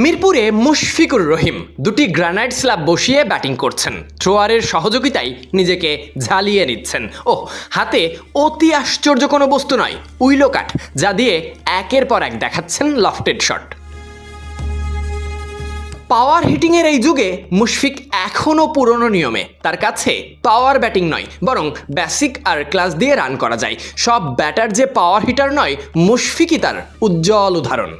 মিরপুরে মুশফিকুর রহিম দুটি granite slab বসিয়ে ব্যাটিং করছেন। থ্রোয়ারের সহযোগিতায় নিজেকে ঝালিয়ে নিচ্ছেন। ও হাতে অতি আশ্চর্য কোনো বস্তু নয়, উইলো কাঠ যা দিয়ে একের পর এক দেখাচ্ছেন লফটেড শট। পাওয়ার হিটিংয়ের এই যুগে মুশফিক এখনও পুরনো নিয়মে, তার কাছে পাওয়ার ব্যাটিং নয়, বরং বেসিক আর ক্লাস দিয়ে রান করা যায়। সব ব্যাটার যে পাওয়ার হিটার নয়, মুশফিকই তার উজ্জ্বল উদাহরণ।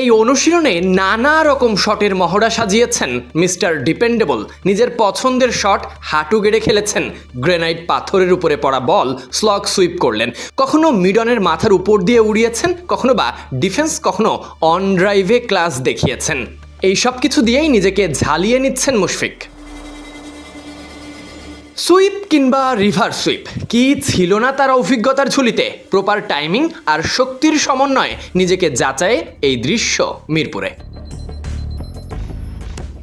এই অনুশীলনে নানা রকম শটের মহড়া সাজিয়েছেন মিস্টার ডিপেন্ডেবল। নিজের পছন্দের শট হাঁটু গেড়ে খেলেছেন। গ্রেনাইট পাথরের উপরে পড়া বল স্লগ সুইপ করলেন। কখনো মিডনের মাথার উপর দিয়ে উড়িয়েছেন, কখনো বা ডিফেন্স কখনো অন ড্রাইভে ক্লাস দেখিয়েছেন। এই সব কিছু দিয়েই নিজেকে ঝালিয়ে নিচ্ছেন মুশফিক। সুইপ কিংবা রিভার সুইপ? কি ছিল না তার অভিজ্ঞতার ঝুলিতে? প্রপার টাইমিং আর শক্তির সমন্বয়ে নিজেকে যাচাই এই দৃশ্য মিরপুরে।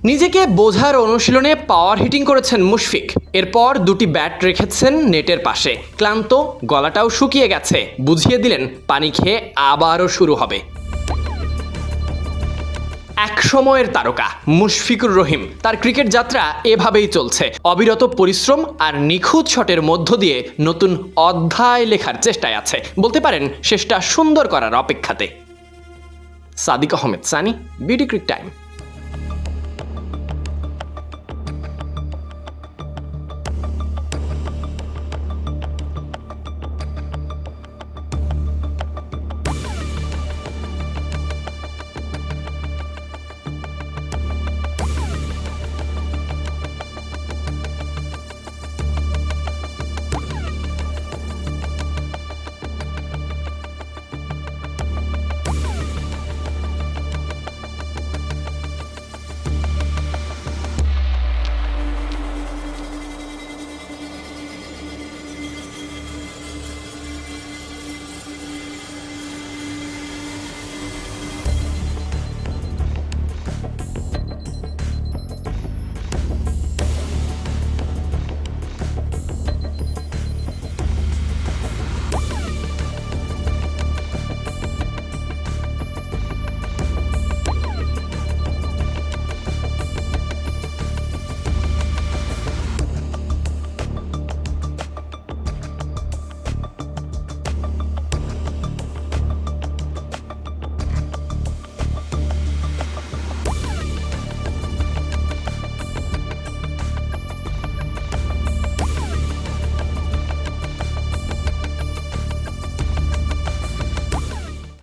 নিজেকে বোঝার অনুশীলনে পাওয়ার হিটিং করেছেন মুশফিক। এরপর দুটি ব্যাট রেখেছেন নেটের পাশে। ক্লান্ত, গলাটাও শুকিয়ে গেছে। বুঝিয়ে দিলেন, পানি খেয়ে আবারও শুরু হবে। এক সময়ের তারকা, মুশফিকুর রহিম। তার ক্রিকেট যাত্রা এভাবেই চলছে। অবিরত পরিশ্রম আর নিখুঁত শটের মধ্য দিয়ে নতুন অধ্যায় লেখার চেষ্টায় আছে। বলতে পারেন, শেষটা সুন্দর করার অপেক্ষাতে। Sadique Ahmed Sunny, BD cric time.